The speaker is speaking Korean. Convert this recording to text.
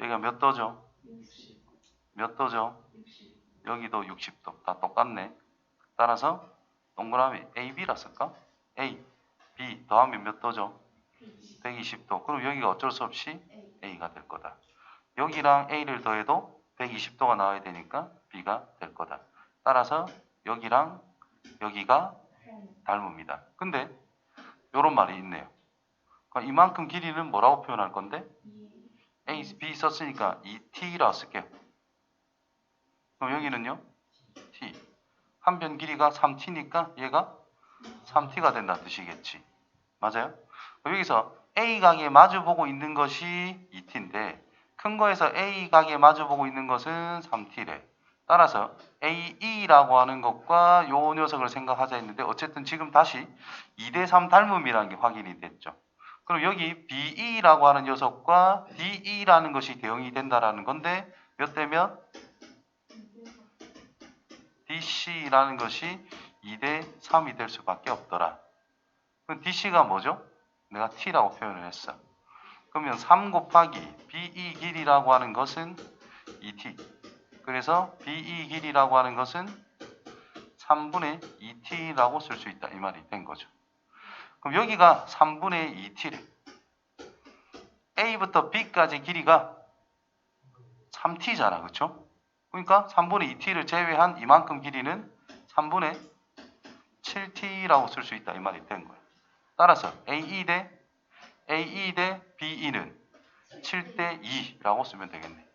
여기가 몇 도죠? 60, 몇 도죠? 60, 여기도 60도. 다 똑같네. 따라서 동그라미 A, B라 쓸까? A, B 더하면 몇 도죠? 120, 120도. 그럼 여기가 어쩔 수 없이 A, A가 될 거다. 여기랑 A를 더해도 120도가 나와야 되니까 B가 될 거다. 따라서 여기랑 여기가 한, 닮습니다. 근데 이런 말이 있네요. 그러니까 이만큼 길이는 뭐라고 표현할 건데? 2, B 썼으니까 2T라고 쓸게요. 그럼 여기는요? T. 한 변 길이가 3T니까 얘가 3T가 된다는 뜻이겠지. 맞아요? 여기서 A 각에 마주 보고 있는 것이 2T인데 큰 거에서 A 각에 마주 보고 있는 것은 3T래. 따라서 AE라고 하는 것과 요 녀석을 생각하자 했는데 어쨌든 지금 다시 2대3 닮음이라는 게 확인이 됐죠. 그럼 여기 BE라고 하는 녀석과 DE라는 것이 대응이 된다라는 건데 몇 대면 DC라는 것이 2대 3이 될 수밖에 없더라. 그럼 DC가 뭐죠? 내가 T라고 표현을 했어. 그러면 3 곱하기 BE 길이라고 하는 것은 2T. 그래서 BE 길이라고 하는 것은 3분의 2T라고 쓸 수 있다. 이 말이 된 거죠. 그럼 여기가 3분의 2T래. A부터 B까지 길이가 3T잖아. 그쵸? 그러니까 3분의 2T를 제외한 이만큼 길이는 3분의 7T라고 쓸 수 있다. 이 말이 된 거야. 따라서 AE 대 AE 대 BE는 7대 2라고 쓰면 되겠네.